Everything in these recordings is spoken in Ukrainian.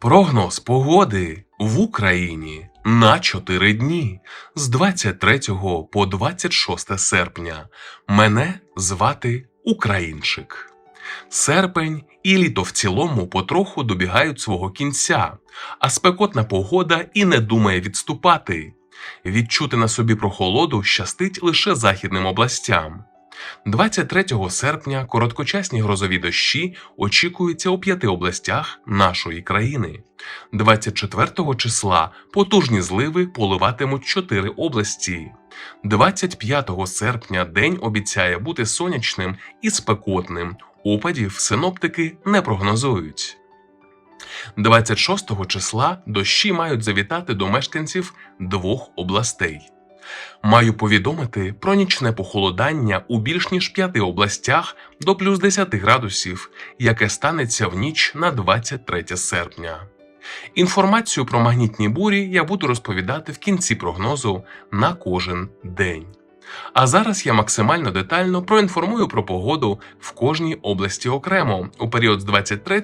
Прогноз погоди в Україні на 4 дні з 23 по 26 серпня. Мене звати Українчик. Серпень і літо в цілому потроху добігають свого кінця, а спекотна погода і не думає відступати. Відчути на собі прохолоду щастить лише західним областям. 23 серпня короткочасні грозові дощі очікуються у п'яти областях нашої країни. 24 числа потужні зливи поливатимуть чотири області. 25 серпня день обіцяє бути сонячним і спекотним. Опадів синоптики не прогнозують. 26 числа дощі мають завітати до мешканців двох областей. Маю повідомити про нічне похолодання у більш ніж п'яти областях до плюс 10 градусів, яке станеться в ніч на 23 серпня. Інформацію про магнітні бурі я буду розповідати в кінці прогнозу на кожен день. А зараз я максимально детально проінформую про погоду в кожній області окремо у період з 23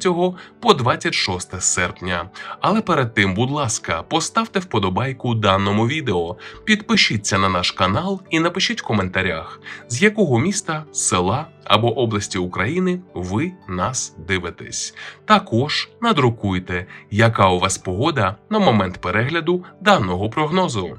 по 26 серпня. Але перед тим, будь ласка, поставте вподобайку даному відео, підпишіться на наш канал і напишіть в коментарях, з якого міста, села або області України ви нас дивитесь. Також надрукуйте, яка у вас погода на момент перегляду даного прогнозу.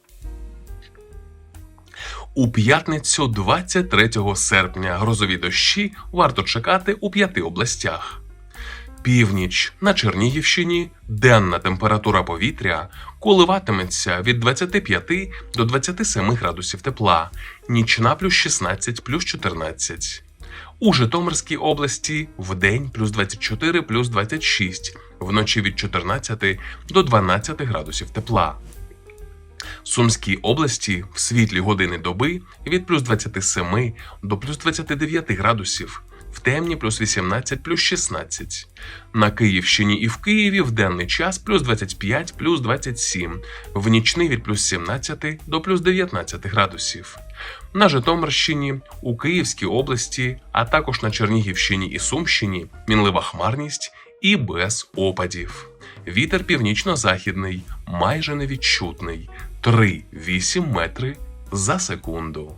У п'ятницю 23 серпня грозові дощі варто чекати у п'яти областях. Північ на Чернігівщині денна температура повітря коливатиметься від 25 до 27 градусів тепла, нічна плюс 16 плюс 14. У Житомирській області вдень плюс 24 плюс 26, вночі від 14 до 12 градусів тепла. Сумській області в світлі години доби від плюс 27 до плюс 29 градусів, в темні плюс 18 плюс 16. На Київщині і в Києві в денний час плюс 25 плюс 27, в нічний від плюс 17 до плюс 19 градусів. На Житомирщині, у Київській області, а також на Чернігівщині і Сумщині мінлива хмарність і без опадів. Вітер північно-західний, майже невідчутний 3,8 метри за секунду.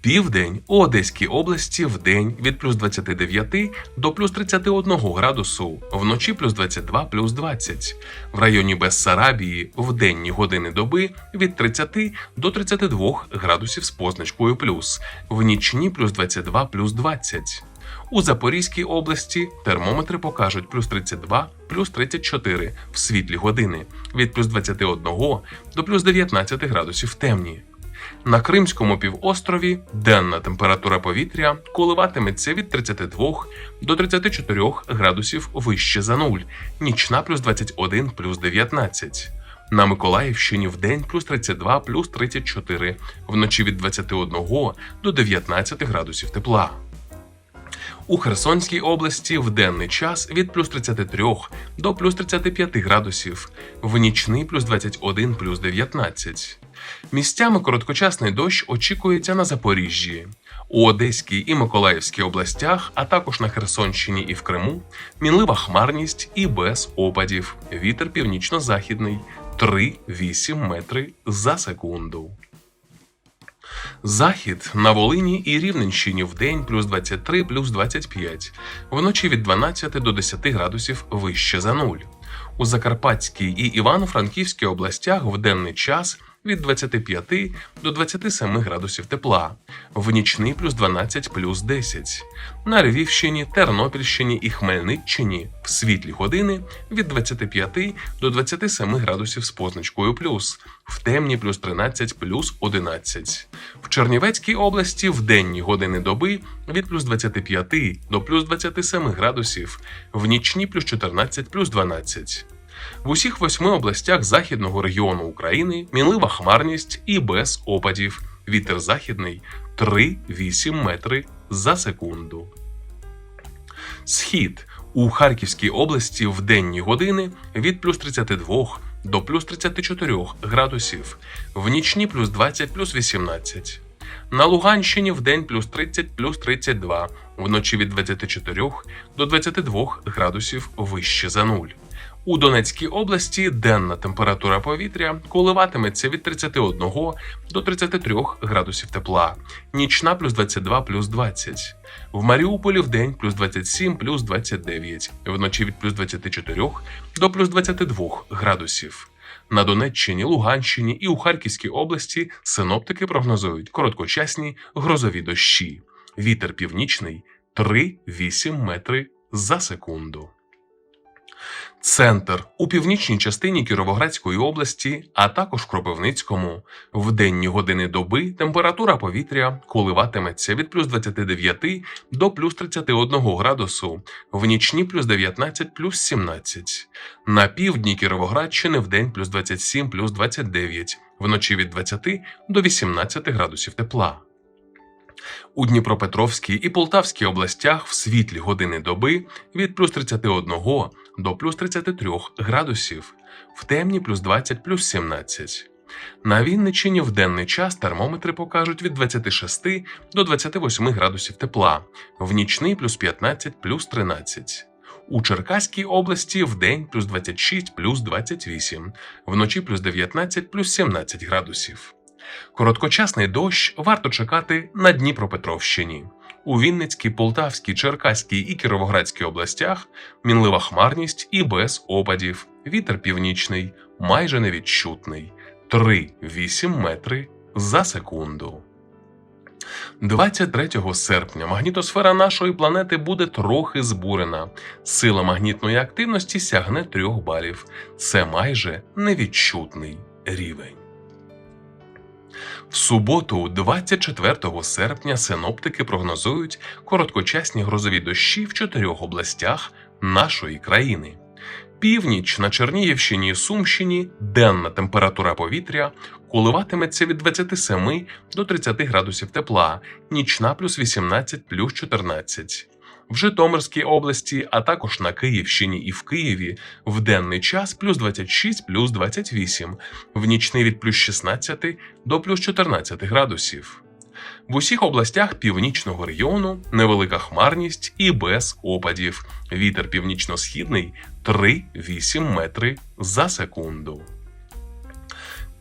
Південь у Одеській області в день від плюс 29 до плюс 31 градусу, вночі плюс 22 плюс 20. В районі Бессарабії в денні години доби від 30 до 32 градусів з позначкою плюс, в нічні плюс 22 плюс 20. У Запорізькій області термометри покажуть плюс 32, плюс 34 в світлі години, від плюс 21 до плюс 19 градусів темні. На Кримському півострові денна температура повітря коливатиметься від 32 до 34 градусів вище за нуль, нічна плюс 21 плюс 19. На Миколаївщині в день плюс 32 плюс 34, вночі від 21 до 19 градусів тепла. У Херсонській області в денний час від плюс 33 до плюс 35 градусів, в нічний плюс 21 плюс 19. Місцями короткочасний дощ очікується на Запоріжжі. У Одеській і Миколаївській областях, а також на Херсонщині і в Криму, мінлива хмарність і без опадів. Вітер північно-західний 3,8 метри за секунду. Захід на Волині і Рівненщині в день плюс 23 плюс 25, вночі від 12 до 10 градусів вище за нуль. У Закарпатській і Івано-Франківській областях в денний час від 25 до 27 градусів тепла, в нічний плюс 12 плюс 10. На Львівщині, Тернопільщині і Хмельниччині в світлі години від 25 до 27 градусів з позначкою плюс, в темні плюс 13 плюс 11. В Чернівецькій області в денні години доби від плюс 25 до плюс 27 градусів, в нічні плюс 14 плюс 12. В усіх восьми областях західного регіону України мінлива хмарність і без опадів. Вітер західний 3-8 метри за секунду. Схід у Харківській області в денні години від плюс 32 до плюс 34 градусів, в нічні плюс 20 плюс 18. На Луганщині в день плюс 30 плюс 32, вночі від 24 до 22 градусів вище за нуль. У Донецькій області денна температура повітря коливатиметься від 31 до 33 градусів тепла, нічна плюс 22 плюс 20. В Маріуполі в день плюс 27 плюс 29, вночі від плюс 24 до плюс 22 градусів. На Донеччині, Луганщині і у Харківській області синоптики прогнозують короткочасні грозові дощі. Вітер північний 3-8 метри за секунду. Центр у північній частині Кіровоградської області, а також Кропивницькому. В денні години доби температура повітря коливатиметься від плюс 29 до плюс 31 градусу, в нічні плюс 19 плюс 17. На півдні Кіровоградщини в день плюс 27 плюс 29, вночі від 20 до 18 градусів тепла. У Дніпропетровській і Полтавській областях в світлі години доби від плюс 31 до плюс 33 градусів, в темні плюс 20 плюс 17. На Вінниччині в денний час термометри покажуть від 26 до 28 градусів тепла, в нічний плюс 15 плюс 13. У Черкаській області в день плюс 26 плюс 28, вночі плюс 19 плюс 17 градусів. Короткочасний дощ варто чекати на Дніпропетровщині. У Вінницькій, Полтавській, Черкаській і Кіровоградській областях мінлива хмарність і без опадів. Вітер північний, майже невідчутний 3-8 метри за секунду. 23 серпня магнітосфера нашої планети буде трохи збурена. Сила магнітної активності сягне 3 балів. Це майже невідчутний рівень. В суботу, 24 серпня, синоптики прогнозують короткочасні грозові дощі в чотирьох областях нашої країни. Північ на Чернігівщині і Сумщині денна температура повітря коливатиметься від 27 до 30 градусів тепла, нічна плюс 18 плюс 14 в Житомирській області, а також на Київщині і в Києві в денний час плюс 26 плюс 28, в нічний від плюс 16 до плюс 14 градусів. В усіх областях північного регіону невелика хмарність і без опадів. Вітер північно-східний 3-8 метри за секунду.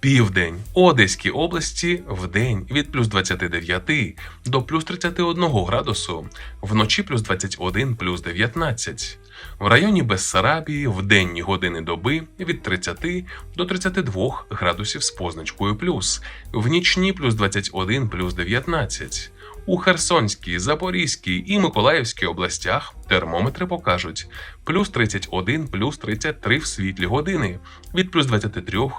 Південь Одеській області в день від плюс 29 до плюс 31 градусу, вночі плюс 21 плюс 19. В районі Бессарабії в денні години доби від 30 до 32 градусів з позначкою плюс, в нічні плюс 21 плюс 19. У Херсонській, Запорізькій і Миколаївській областях термометри покажуть плюс 31, плюс 33 в світлі години, від плюс 23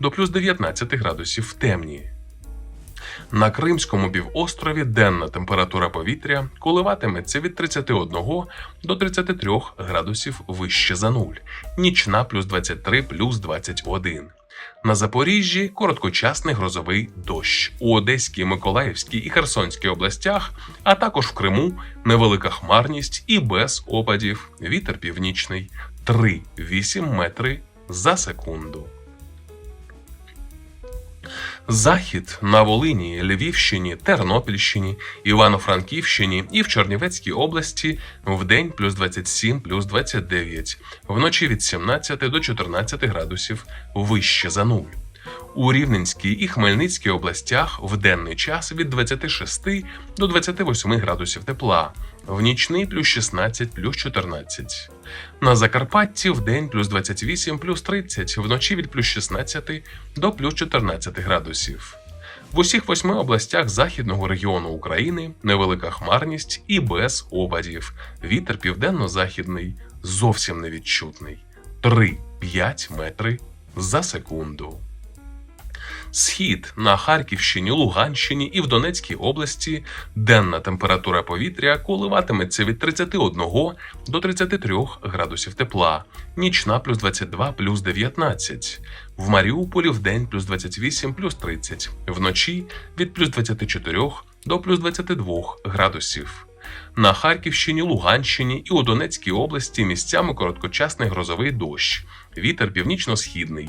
до плюс 19 градусів в темні. На Кримському півострові денна температура повітря коливатиметься від 31 до 33 градусів вище за нуль, нічна плюс 23 плюс 21. На Запоріжжі короткочасний грозовий дощ. У Одеській, Миколаївській і Херсонській областях, а також в Криму невелика хмарність і без опадів. Вітер північний 3-8 метри за секунду. Захід на Волині, Львівщині, Тернопільщині, Івано-Франківщині і в Чернівецькій області в день плюс 27 плюс 29, вночі від 17 до 14 градусів вище за нуль. У Рівненській і Хмельницькій областях в денний час від 26 до 28 градусів тепла, в нічний плюс 16 плюс 14. На Закарпатті в день плюс 28 плюс 30, вночі від плюс 16 до плюс 14 градусів. В усіх восьми областях західного регіону України невелика хмарність і без опадів. Вітер південно-західний зовсім невідчутний 3-5 метри за секунду. Схід на Харківщині, Луганщині і в Донецькій області денна температура повітря коливатиметься від 31 до 33 градусів тепла, нічна плюс 22 плюс 19. В Маріуполі в день плюс 28 плюс 30, вночі від плюс 24 до плюс 22 градусів. На Харківщині, Луганщині і у Донецькій області місцями короткочасний грозовий дощ. Вітер північно-східний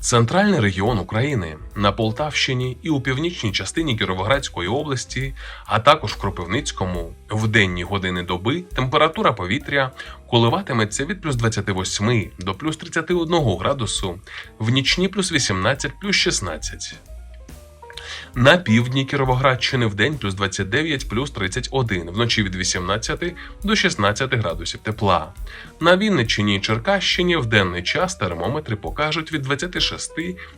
Центральний регіон України на Полтавщині і у північній частині Кіровоградської області, а також в Кропивницькому в денні години доби температура повітря коливатиметься від плюс 28 до плюс 31 градусу, в нічні плюс 18 плюс 16. На півдні Кіровоградщини в день плюс 29 плюс 31, вночі від 18 до 16 градусів тепла. На Вінниччині і Черкащині в денний час термометри покажуть від 26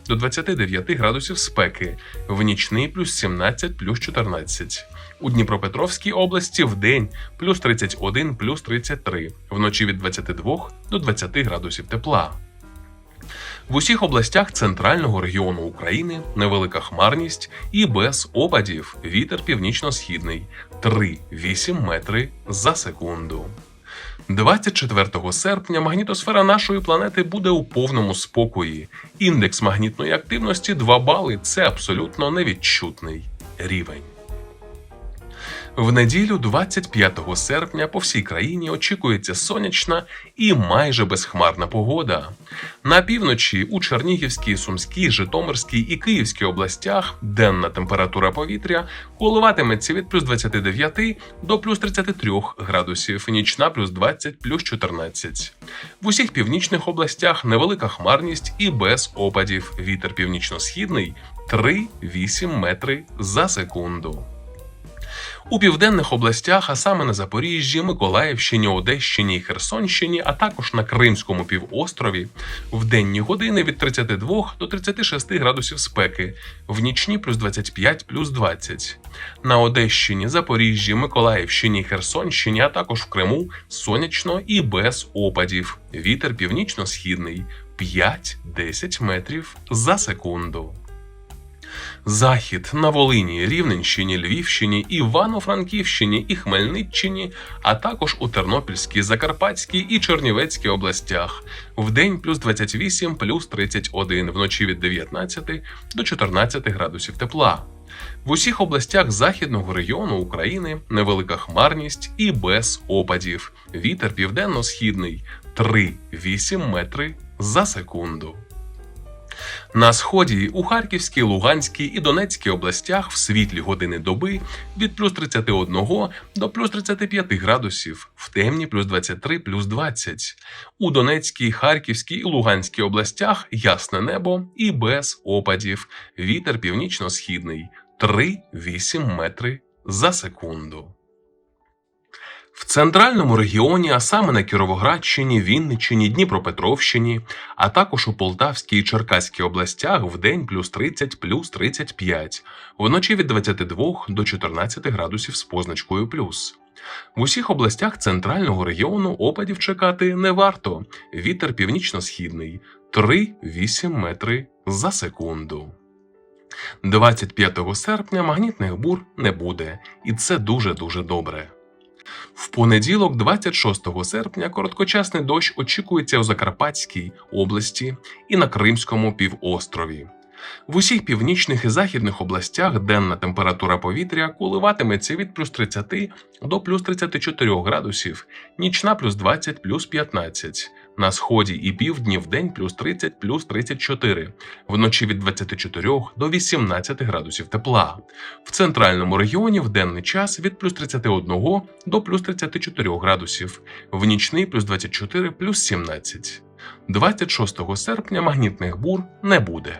до 29 градусів спеки, в нічний плюс 17 плюс 14. У Дніпропетровській області в день плюс 31 плюс 33, вночі від 22 до 20 градусів тепла. В усіх областях центрального регіону України невелика хмарність і без опадів вітер північно-східний 3,8 метри за секунду. 24 серпня магнітосфера нашої планети буде у повному спокої. Індекс магнітної активності 2 бали це абсолютно невідчутний рівень. В неділю, 25 серпня, по всій країні очікується сонячна і майже безхмарна погода. На півночі у Чернігівській, Сумській, Житомирській і Київській областях денна температура повітря коливатиметься від плюс 29 до плюс 33 градусів, нічна плюс 20 плюс 14. В усіх північних областях невелика хмарність і без опадів. Вітер північно-східний 3,8 метри за секунду. У південних областях, а саме на Запоріжжі, Миколаївщині, Одещині і Херсонщині, а також на Кримському півострові, в денні години від 32 до 36 градусів спеки, в нічні плюс 25 плюс 20. На Одещині, Запоріжжі, Миколаївщині Херсонщині, а також в Криму сонячно і без опадів. Вітер північно-східний 5-10 метрів за секунду. Захід на Волині, Рівненщині, Львівщині, Івано-Франківщині і Хмельниччині, а також у Тернопільській, Закарпатській і Чернівецькій областях. Вдень плюс 28, плюс 31, вночі від 19 до 14 градусів тепла. В усіх областях західного регіону України невелика хмарність і без опадів. Вітер південно-східний 3,8 метри за секунду. На сході у Харківській, Луганській і Донецькій областях в світлі години доби від плюс 31 до плюс 35 градусів, в темні плюс 23 плюс 20. У Донецькій, Харківській і Луганській областях ясне небо і без опадів. Вітер північно-східний 3,8 метри за секунду. В центральному регіоні, а саме на Кіровоградщині, Вінниччині, Дніпропетровщині, а також у Полтавській і Черкаській областях в день плюс 30, плюс 35, вночі від 22 до 14 градусів з позначкою плюс. В усіх областях центрального регіону опадів чекати не варто. Вітер північно-східний 3,8 метри за секунду. 25 серпня магнітних бур не буде, і це дуже дуже добре. В понеділок, 26 серпня, короткочасний дощ очікується у Закарпатській області і на Кримському півострові. В усіх північних і західних областях денна температура повітря коливатиметься від плюс 30 до плюс 34 градусів, нічна плюс 20 плюс 15. На сході і півдні в день плюс 30 плюс 34, вночі від 24 до 18 градусів тепла. В центральному регіоні в денний час від плюс 31 до плюс 34 градусів, в нічний плюс 24 плюс 17. 26 серпня магнітних бур не буде.